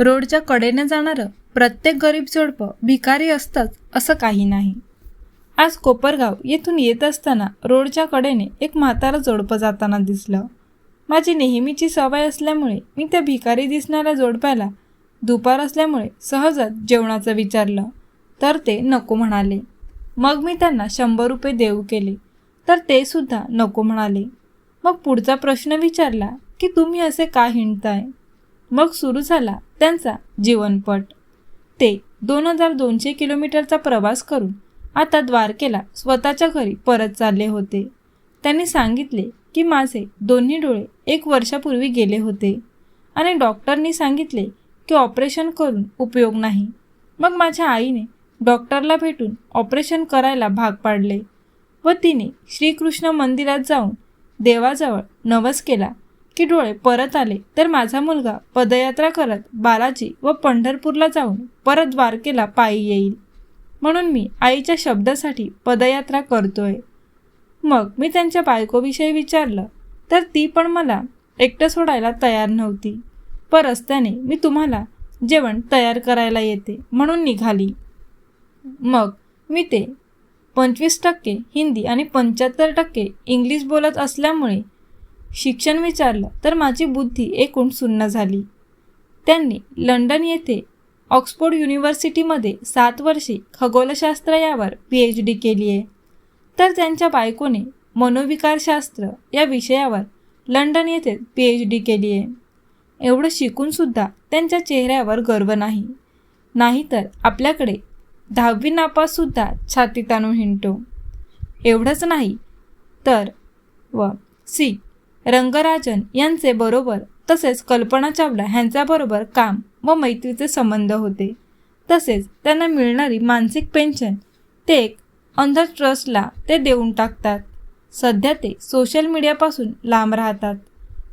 रोडच्या कडेने जाणारं प्रत्येक गरीब जोडपं भिकारी असतंच असं काही नाही. आज कोपरगाव येथून येत असताना रोडच्या कडेने एक म्हातारं जोडपं जाताना दिसलं. माझी नेहमीची सवय असल्यामुळे मी त्या भिकारी दिसणाऱ्या जोडप्याला दुपार असल्यामुळे सहजच जेवणाचं विचारलं. तर ते नको म्हणाले. मग मी त्यांना शंभर रुपये देऊ केले. तर ते सुद्धा नको म्हणाले. मग पुढचा प्रश्न विचारला की तुम्ही असे का हिंडताय? मग सुरू झाला त्यांचा जीवनपट. ते दोन हजार दोनशे किलोमीटरचा प्रवास करून आता द्वारकेला स्वतःच्या घरी परत चालले होते. त्यांनी सांगितले की माझे दोन्ही डोळे एक वर्षापूर्वी गेले होते आणि डॉक्टरनी सांगितले की ऑपरेशन करून उपयोग नाही. मग माझ्या आईने डॉक्टरला भेटून ऑपरेशन करायला भाग पाडले व तिने श्रीकृष्ण मंदिरात जाऊन देवाजवळ नवस केला की डोळे परत आले तर माझा मुलगा पदयात्रा करत बालाजी व पंढरपूरला जाऊन परत द्वारकेला पायी येईल. म्हणून मी आईच्या शब्दासाठी पदयात्रा करतोय. मग मी त्यांच्या बायकोविषयी विचारलं तर ती पण मला एकटं सोडायला तयार नव्हती. पर रस्त्याने मी तुम्हाला जेवण तयार करायला येते म्हणून निघाली. मग मी ते पंचवीस टक्के हिंदी आणि पंच्याहत्तर टक्के इंग्लिश बोलत असल्यामुळे शिक्षण विचारलं तर माझी बुद्धी एकूण सुन्न झाली. त्यांनी लंडन येथे ऑक्सफोर्ड युनिव्हर्सिटीमध्ये सात वर्षे खगोलशास्त्र यावर पी एच डी केली आहे. तर त्यांच्या बायकोने मनोविकारशास्त्र या विषयावर लंडन येथे पी एच डी केली आहे. एवढं शिकूनसुद्धा त्यांच्या चेहऱ्यावर गर्व नाही. नाहीतर आपल्याकडे दहावी नापाससुद्धा छाती ताणून हिंडतो. एवढंच नाही तर व सी. रंगराजन यांचे बरोबर तसेच कल्पना चावला ह्यांच्याबरोबर काम व मैत्रीचे संबंध होते. तसेच त्यांना मिळणारी मानसिक पेन्शन ते एक अंध ट्रस्टला ते देऊन टाकतात. सध्या ते सोशल मीडियापासून लांब राहतात.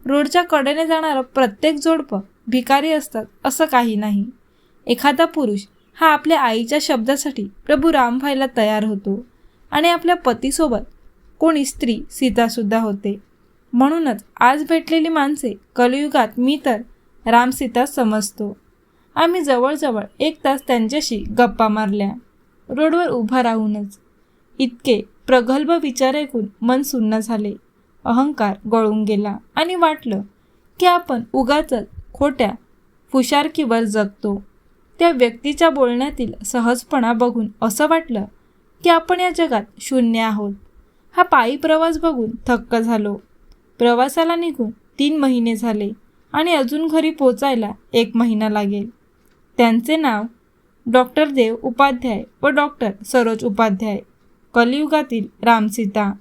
रोडच्या कडेने जाणारं प्रत्येक जोडपं भिकारी असतात असं काही नाही. एखादा पुरुष हा आपल्या आईच्या शब्दासाठी प्रभू राम व्हायला तयार होतो आणि आपल्या पतीसोबत कोणी स्त्री सीतासुद्धा होते. म्हणूनच आज भेटलेली माणसे कलियुगात मी तर रामसीता समजतो. आम्ही जवळजवळ एक तास त्यांच्याशी गप्पा मारल्या. रोडवर उभा राहूनच. इतके प्रगल्भ विचार ऐकून मन सुन्न झाले. अहंकार गळून गेला आणि वाटलं की आपण उगाच खोट्या फुशारकीवर जगतो. त्या व्यक्तीच्या बोलण्यातील सहजपणा बघून असं वाटलं की आपण या जगात शून्य आहोत. हा पायी प्रवास बघून थक्क झालो. प्रवासाला निघून तीन महिने झाले आणि अजून घरी पोचायला एक महिना लागेल. त्यांचे नाव डॉक्टर देव उपाध्याय व डॉक्टर सरोज उपाध्याय. कलियुगातील रामसीता.